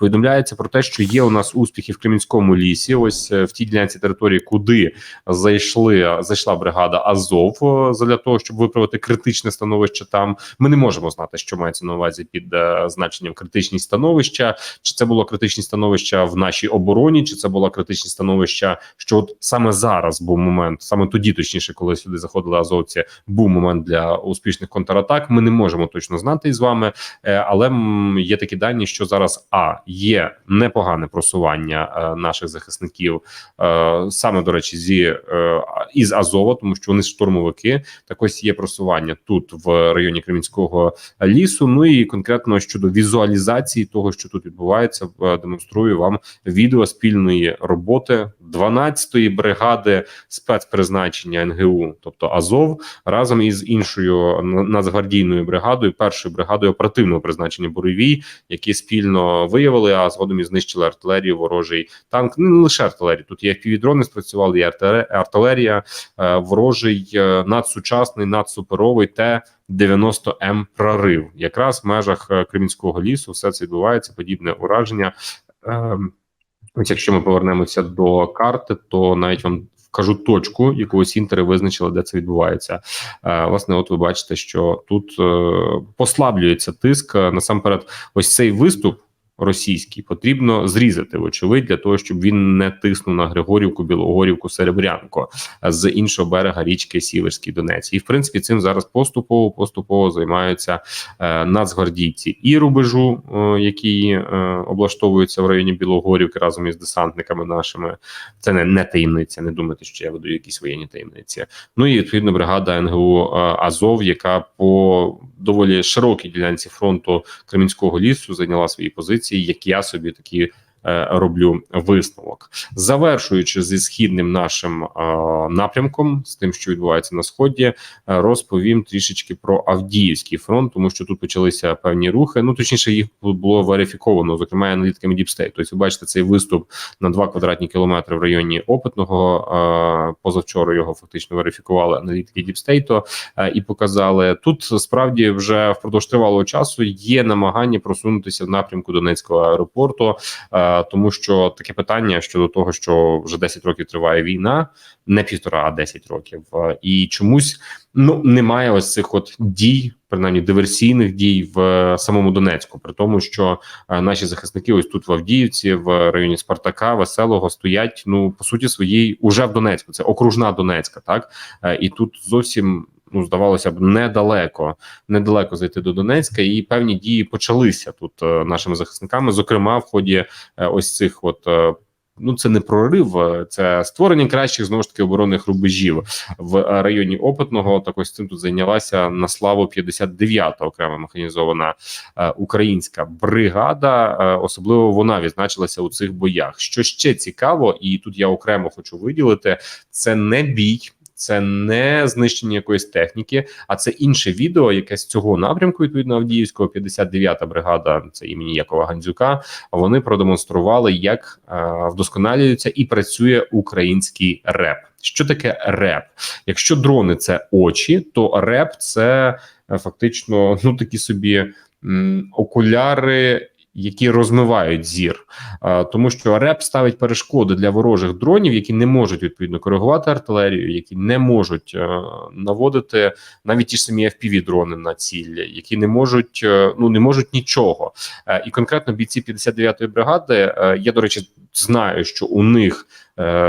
Повідомляється про те, що є у нас успіхи в Кремінському лісі. Ось е, в тій ділянці території, куди зайшли зайшла бригада Азов е, для того, щоб виправити критичне становище. Там ми не можемо знати, що мається на увазі під е, значенням критичність становища, чи це було критичність становища в нашій обороні, чи це була критичність становища, що от саме зараз був момент, саме тоді, точніше, коли сюди заходили азовці, був момент для успішних контратак. Ми не можемо точно знати із вами, е, але є такі дані, що зараз а є непогане просування е, наших захисників, е, саме до речі, зі е, із Азова, тому що вони штурмовики. Так ось є просування тут в районі Кремінського лісу. Ну і конкретно щодо візуалізації того, що тут відбувається, демонструю вам відео спільної роботи 12-ї бригади спецпризначення НГУ, тобто Азов, разом із іншою нацгвардійною бригадою, першою бригадою оперативного призначення Буревій, які спільно виявили, а згодом і знищили артилерію, ворожий танк. Ну, Не лише артилерію. Тут є півдрони спрацювали, і артилерія, е, ворожий е, надсучасний, надсуперовий Т. 90 м прорив, якраз в межах е, Кремінського лісу, все це відбувається. Подібне ураження. Ем, Ось якщо ми повернемося до карти, то навіть вам вкажу точку, якогось інтери визначили, де це відбувається. Власне, от ви бачите, що тут послаблюється тиск насамперед, ось цей виступ російський потрібно зрізати, вочевидь, для того, щоб він не тиснув на Григорівку, Білогорівку, Серебрянко з іншого берега річки Сіверський Донець. І в принципі цим зараз поступово поступово займаються е, нацгвардійці і рубежу, е, які е, облаштовуються в районі Білогорівки разом із десантниками нашими. Це не, не таємниця. Не думайте, що я веду якісь воєнні таємниці. Ну і відповідно бригада НГУ е, Азов, яка по доволі широкій ділянці фронту Кремінського лісу зайняла свої позиції як я собі такі роблю висновок, завершуючи зі східним нашим е, напрямком, з тим, що відбувається на сході, е, розповім трішечки про Авдіївський фронт, тому що тут почалися певні рухи. Ну точніше, їх було верифіковано, зокрема аналітиками Діпстейт. Тобто, ви бачите цей виступ на 2 квадратні кілометри в районі опитного. Позавчора його фактично верифікували аналітики Діпстейту і показали тут. Справді вже впродовж тривалого часу є намагання просунутися в напрямку Донецького аеропорту, тому що таке питання щодо того, що вже 10 років триває війна, не півтора, а 10 років, і чомусь ну немає ось цих от дій, принаймні диверсійних дій в самому Донецьку, при тому, що наші захисники, ось тут в Авдіївці, в районі Спартака, Веселого, стоять ну по суті своїй уже в Донецьку. Це окружна Донецька, так? І тут зовсім ну здавалося б, недалеко, недалеко зайти до Донецька, і певні дії почалися тут е, нашими захисниками. Зокрема, в ході е, ось цих от. Е, ну, це не прорив, це створення кращих знову ж таки оборонних рубежів в районі опитного. Так ось цим тут зайнялася на славу 59-та окрема механізована українська бригада. Особливо вона відзначилася у цих боях. Що ще цікаво, і тут я окремо хочу виділити: це не бій це не знищення якоїсь техніки, а це інше відео, яке з цього напрямку відповідно Авдіївського 59-та бригада, це імені Якова Гандзюка. Вони продемонстрували, як е, вдосконалюється і працює український реп. Що таке реп? Якщо дрони це очі, то реп це е, фактично ну такі собі окуляри які розмивають зір, тому що РЕП ставить перешкоди для ворожих дронів, які не можуть відповідно коригувати артилерію, які не можуть е, наводити навіть ті ж самі fpv дрони на ціль, які не можуть е, ну не можуть нічого. Е, і конкретно бійці 59-ї бригади я до речі знаю, що у них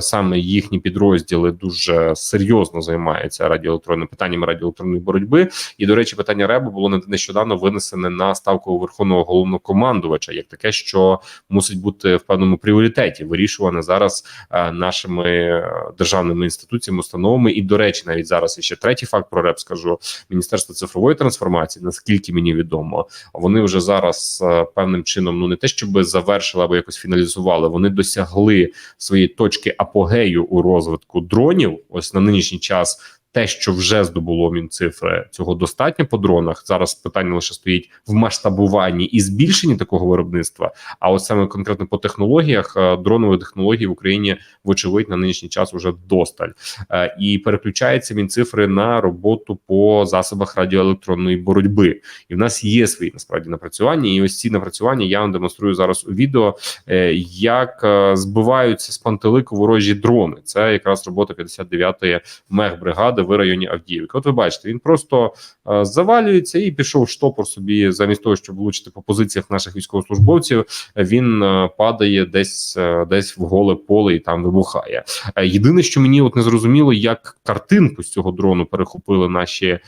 саме їхні підрозділи дуже серйозно займаються радіоелектронним питаннями радіоелектронної боротьби. І до речі, питання РЕБу було нещодавно винесене на ставку верховного головнокомандувача, як таке, що мусить бути в певному пріоритеті, вирішуване зараз е, нашими державними інституціями, установами. І до речі, навіть зараз ще третій факт про РЕБ скажу: міністерство цифрової трансформації, наскільки мені відомо, вони вже зараз е, певним чином ну не те, щоб завершили або якось фіналізували, вони досягли своєї точки апогею у розвитку дронів. Ось на нинішній час те, що вже здобуло мінцифри, цього достатньо по дронах. Зараз питання лише стоїть в масштабуванні і збільшенні такого виробництва. А от саме конкретно по технологіях е, дронової технології в Україні вочевидь на нинішній час уже досталь Е, і переключається мінцифри на роботу по засобах радіоелектронної боротьби. І в нас є свої насправді напрацювання. І ось ці напрацювання я вам демонструю зараз у відео, е, як збиваються з пантелику ворожі дрони. Це якраз робота 59-ї мехбригади в районі Авдіївки. От ви бачите, він просто е, завалюється і пішов штопор собі, замість того, щоб влучити по позиціях наших військовослужбовців. Він е, падає десь е, десь в голе поле і там вибухає. Єдине, що мені от не зрозуміло, як картинку з цього дрону перехопили наші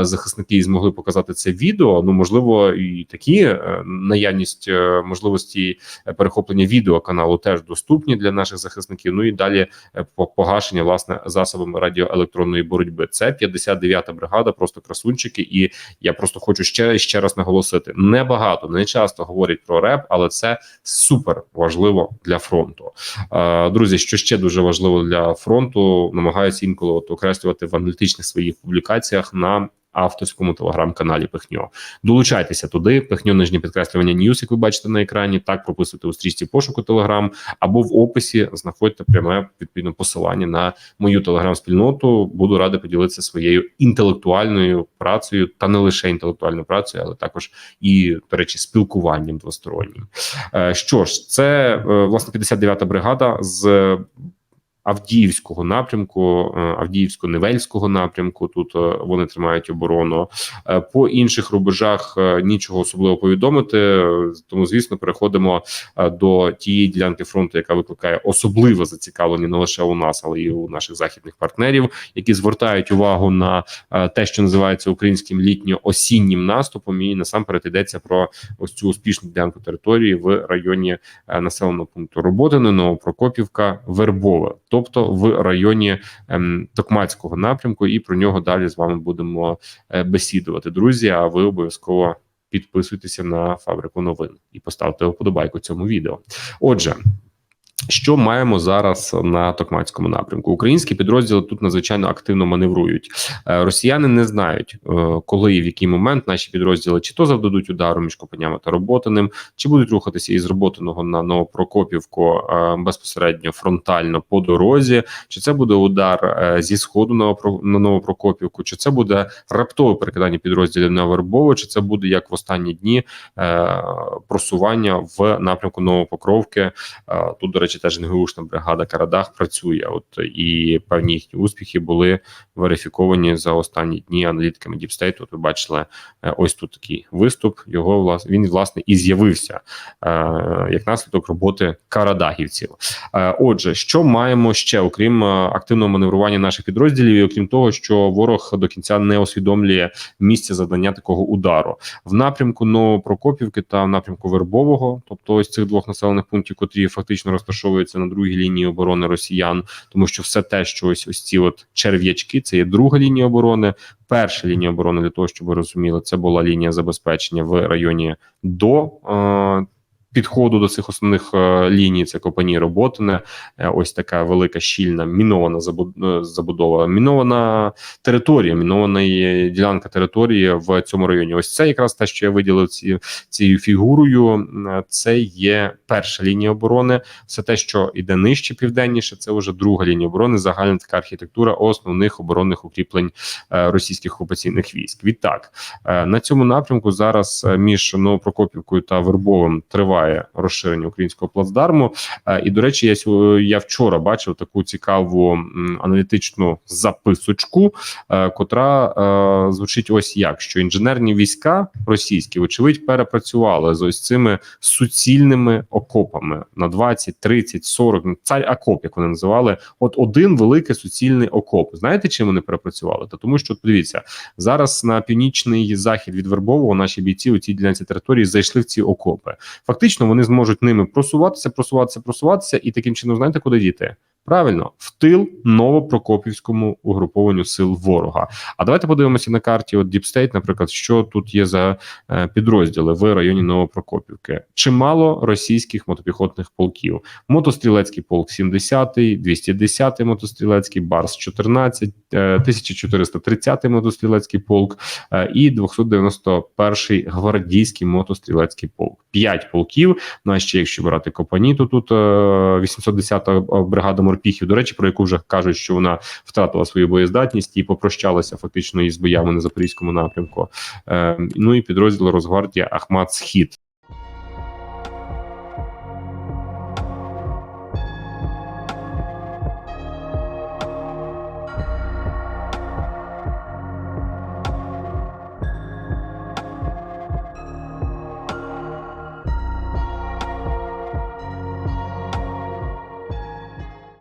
захисники і змогли показати це відео. Ну можливо, і такі наявність можливості перехоплення відео каналу теж доступні для наших захисників. Ну і далі погашення власне засобами радіоелектронної боротьби. Це 59-та бригада, просто красунчики. І я просто хочу ще ще раз наголосити: небагато, не часто говорять про РЕП, але це супер важливо для фронту. Друзі, що ще дуже важливо для фронту, намагаюся інколи от окреслювати в аналітичних своїх публікаціях на авторському телеграм-каналі Пихньо. Долучайтеся туди. Пихньо нижнє підкреслювання Ньюс, як ви бачите на екрані. Так прописуйте у стрічці пошуку Телеграм або в описі знаходьте пряме відповідно посилання на мою телеграм-спільноту. Буду радий поділитися своєю інтелектуальною працею, та не лише інтелектуальною працею, але також і до речі, спілкуванням двостороннім. Е, Що ж, це е, власне 59-та бригада з. Авдіївського напрямку, е, Авдіївсько-Невельського напрямку. Тут е, вони тримають оборону. Е, По інших рубежах нічого особливо повідомити. Тому, звісно, переходимо до тієї ділянки фронту, яка викликає особливе зацікавлення не лише у нас, але й у наших західних партнерів, які звертають увагу на те, що називається українським літньо-осіннім наступом. І насамперед йдеться про ось цю успішну ділянку території в районі населеного пункту Роботине, Новопрокопівка, Вербове, тобто в районі ем, Токмацького напрямку, і про нього далі з вами будемо е, бесідувати. Друзі, а ви обов'язково підписуйтеся на фабрику новин і поставте вподобайку цьому відео. Отже. Що маємо зараз на Токмацькому напрямку? Українські підрозділи тут надзвичайно активно маневрують. Е, Росіяни не знають, е, коли і в який момент наші підрозділи чи то завдадуть удару між Копенями та Роботиним, чи будуть рухатися із Роботиного на Новопрокопівку е, безпосередньо фронтально по дорозі, чи це буде удар зі сходу на Новопро- на Новопрокопівку, чи це буде раптове перекидання підрозділів на Вербове, чи це буде як в останні дні просування в напрямку Новопокровки. Тут, до речі, теж НГУшна бригада Карадах працює. От і певні їхні успіхи були верифіковані за останні дні аналітиками Діпстейту. От ви бачили е, ось тут такий виступ. Його власне він власне і з'явився е, як наслідок роботи карадагівців. Е, Отже, що маємо ще, окрім е, активного маневрування наших підрозділів, і окрім того, що ворог до кінця не усвідомлює місце завдання такого удару в напрямку Новопрокопівки та в напрямку Вербового, тобто ось цих двох населених пунктів, котрі фактично розташовуються на другій лінії оборони росіян, тому що все те, що ось ось ці от черв'ячки, це є друга лінія оборони. Перша лінія оборони для того, щоб ви розуміли, це була лінія забезпечення в районі до е, підходу до цих основних е, ліній. Це Копані Роботине, е, ось така велика щільна мінована е, забудова, мінована територія, мінована ділянка території в цьому районі. Ось це якраз те, що я виділив ці, цією фігурою. Це є перша лінія оборони. Все те, що йде нижче південніше, це вже друга лінія оборони. Загальна така архітектура основних оборонних укріплень російських окупаційних військ. Відтак на цьому напрямку зараз між Новопрокопівкою та Вербовим триває розширення українського плацдарму. Е, І до речі, я я вчора бачив таку цікаву аналітичну записочку, е, котра е, звучить ось як: що інженерні війська російські, вочевидь, перепрацювали з ось цими суцільними окопами на 20, 30, 40, ну, царь окоп, як вони називали. От один великий суцільний окоп. Знаєте, чим вони перепрацювали? Та тому, що подивіться зараз на північний захід від Вербового наші бійці у цій ділянці території зайшли в ці окопи. Фактично, вони зможуть ними просуватися, просуватися, просуватися, і таким чином знаєте, куди діти? Правильно, в тил новопрокопівському угрупованню сил ворога. А давайте подивимося на карті. От Діпстейт, наприклад, що тут є за е, підрозділи в районі Новопрокопівки. Чимало російських мотопіхотних полків. Мотострілецький полк 70-й, 210-й мотострілецький, Барс 14, е, 1430-й мотострілецький полк е, і 291-й гвардійський мотострілецький полк. П'ять полків. Ну а ще якщо брати Копані, то тут е, 810-та бригада морпіхів. До речі, про яку вже кажуть, що вона втратила свою боєздатність і попрощалася фактично із боями на запорізькому напрямку. Е, ну і підрозділ Росгвардія Ахмат Схід.